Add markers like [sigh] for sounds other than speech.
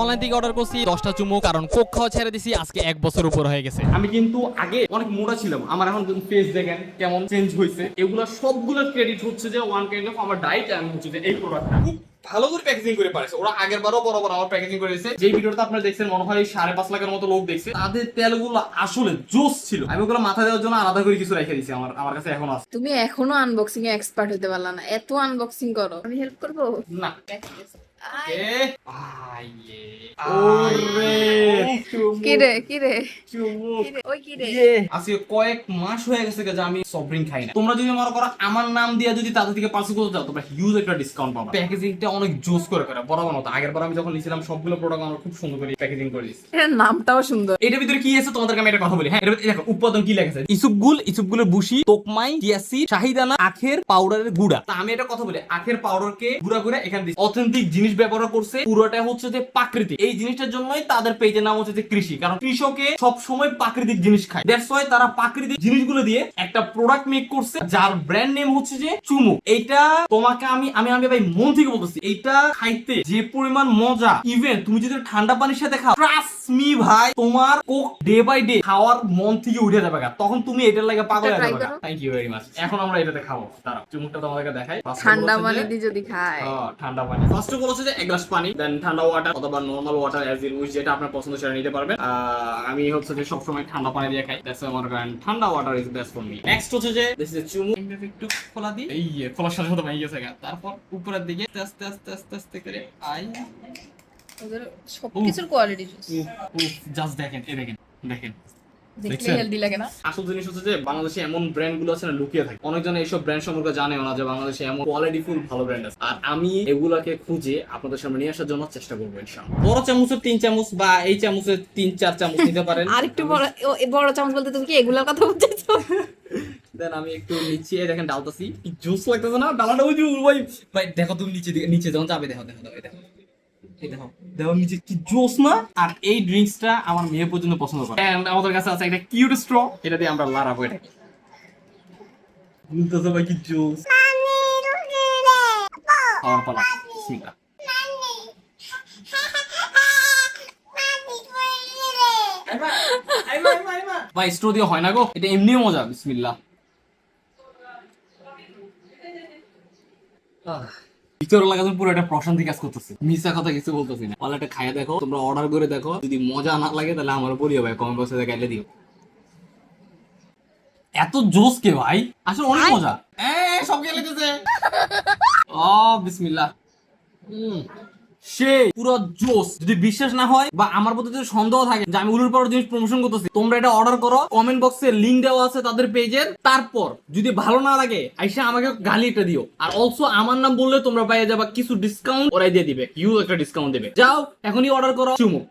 Online থেকে order করছি দশটা চুমু কারণ কোক খাওয়া ছেড়ে দিছি আজকে এক বছর উপর হয়ে গেছে। আমি কিন্তু আগে অনেক মোটা ছিলাম আমার এখন ফেস দেখেন কেমন চেঞ্জ হয়েছে। এগুলো সবগুলোর ক্রেডিট হচ্ছে যে ওয়ান কাইন্ড অফ আমার ডাইট আমি হচ্ছে যে এই প্রোডাক্টটা ভালো করে প্যাকেজিং করে পারেছে। ওরা আগের বারও বরাবর আমার প্যাকেজিং করে দিয়েছে। যে ভিডিওটা আপনারা দেখছেন মনে হয় সাড়ে পাঁচ লাখের মতো লোক দেখছে। তাদের তেলগুলো আসলে জোস ছিল। আমি ওগুলো মাথা দেওয়ার জন্য আলাদা করে কিছু রেখে দিয়েছি আমার আমার কাছে এখন আছে। তুমি এখনও আনবক্সিং এ এক্সপার্ট হতে পারলা না। এত আনবক্সিং করো। আমি হেল্প করব? না। আয়। এ আইয়ে ওরে কি রে কি রে চুমুক কি রে? ওই কি আজকে কয়েক মাস হয়ে গেছে যে আমি সফট ড্রিঙ্ক খাই না। তোমরা যদি মনে করো আমার নাম দিয়ে যদি তাদের থেকে পার্সেল করতে চাও তোমরা হিউজ একটা ডিসকাউন্ট পাবে। প্যাকেজিংটা অনেক জোস করে করে বরাবর মতো আগের বার আমি যখন নিয়েছিলাম সবগুলো প্রোডাক্ট আমরা খুব সুন্দর করে প্যাকেজিং করে দিয়েছি। নামটাও সুন্দর। এটার ভিতরে কি আছে তোমাদেরকে আমি একটা কথা বলি। হ্যাঁ দেখো উৎপাদন কি লেখা আছে? ইসুপগুল ইসুপগুলের বুশি তোকমাই টিয়াসি শাহিদানা আখের পাউডারের গুড়া। তা আমি একটা কথা বলি আখের পাউডারকে গুড়া করে এখানে দিচ্ছি অথেন্টিক জিনিস ব্যবহার করছে পুরোটা হচ্ছে যে প্রাকৃতিক। এই জিনিসটার জন্যই তাদের পেজের নাম হচ্ছে যে কৃষি কারণ কৃষকে সব সময় প্রাকৃতিক জিনিস খায়। দ্যাটস ওয়াই তারা প্রাকৃতিক জিনিসগুলো দিয়ে একটা প্রোডাক্ট মেক করছে যার ব্র্যান্ড নেম হচ্ছে যে চুমুক এইটা তোমাকে আমি আমি আমি ভাই মন থেকে বলতেছি এইটা খাইতে যে পরিমাণ মজা ইভেন তুমি যদি ঠান্ডা পানির সাথে খাও ট্রাস্ট মি ভাই তোমার কোক ডে বাই ডে খাওয়ার মন থেকে উঠে যাবে তখন তুমি এটার লাগে পাগল হয়ে যাবে থ্যাংক ইউ ভেরি মাচ এখন আমরা এটাতে খাব। দাঁড়াও চুমুকটা তোমাদেরকে দেখাই। ঠান্ডা বলছে মানে দিয়ে যদি খায়। হ্যাঁ, ঠান্ডা পানি। ফার্স্ট অফ অল হচ্ছে যে এক গ্লাস পানি দেন ঠান্ডা ওয়াটার অথবা নরমাল ওয়াটার অ্যাজ উইচ যেটা আপনার পছন্দ সেটা নিতে পারবেন। আহ, আমি হচ্ছে যে সবসময় ঠান্ডা পানি দিয়ে খাই। দ্যাটস মনে করেন ঠান্ডা water is best for me next হচ্ছে যে দিস ইজ চুমু। একটু খোলা দিই? এই যে, খোলার সাথে সাথে ভেঙে গেছে। তারপর উপরের দিকে আস্তে আস্তে আস্তে আস্তে করে আই। সবকিছুর কোয়ালিটি জাস্ট দেখেন দেখেন দেখেন। দেখলে হেলদি লাগে না? আসল জিনিস হচ্ছে যে বাংলাদেশে এমন ব্র্যান্ডগুলো আছে না লুকিয়ে থাকে। অনেকজন এইসব ব্র্যান্ড সম্পর্কে জানেও না যে বাংলাদেশে এমন কোয়ালিটিফুল ভালো ব্র্যান্ড আছে। আর আমি এগুলাকে খুঁজে আপনাদের সামনে নিয়ে আসার জন্য চেষ্টা করব ইনশাআল্লাহ। বড় চামচের তিন চামচ বা এই চামচের তিন চার চামচ নিতে পারেন। [laughs] আর একটু বড় বড় চামচ বলতে তুমি কি এগুলোর কথা বলতেছো? [laughs] দেন আমি একটু নিচে দেখেন ডালতাছি। জুস লাগতেছে না? ডালাটা ওই ভাই ভাই দেখো তুমি নিচে নিচে যখন যাবে দেখো দেখো দেখো। দেখো নিচে কি জোস না? আর এই ড্রিঙ্কসটা আমার মেয়ে পর্যন্ত পছন্দ করে। এন্ড আমাদের কাছে আছে একটা কিউট স্ট্র এটা দিয়ে আমরা এটাকে ভাই কি জোস খাওয়ার পালা সিঙ্গা ভাই স্ট্রো দিয়ে হয় না গো এটা এমনিও মজা বিসমিল্লাহ। ভিতর লাগা পুরো একটা প্রশান্তি কাজ করতেছে। মিসা কথা কিছু বলতেছি না। অল একটা খাইয়ে দেখো তোমরা অর্ডার করে দেখো। যদি মজা না লাগে তাহলে আমার বলিও ভাই কমেন্ট বক্সে দেখাইলে দিও। এত জোস কে ভাই? আসলে অনেক মজা। এ সব গেলে [laughs] ও বিসমিল্লাহ। হুম। সেই পুরো জোস যদি বিশ্বাস না হয় বা আমার প্রতি যদি সন্দেহ থাকে যে আমি উলুর পর জিনিস প্রমোশন করতেছি, তোমরা এটা অর্ডার করো কমেন্ট বক্সে লিঙ্ক দেওয়া আছে তাদের পেজের তারপর যদি ভালো না লাগে, আইসা আমাকে গালি এটা দিও। আর অলসো আমার নাম বললে তোমরা পাইয়ে যাবা কিছু ডিসকাউন্ট ওরাই দিয়ে দিবে। ইউ একটা ডিসকাউন্ট দেবে। যাও, এখনই অর্ডার করো। চুমুক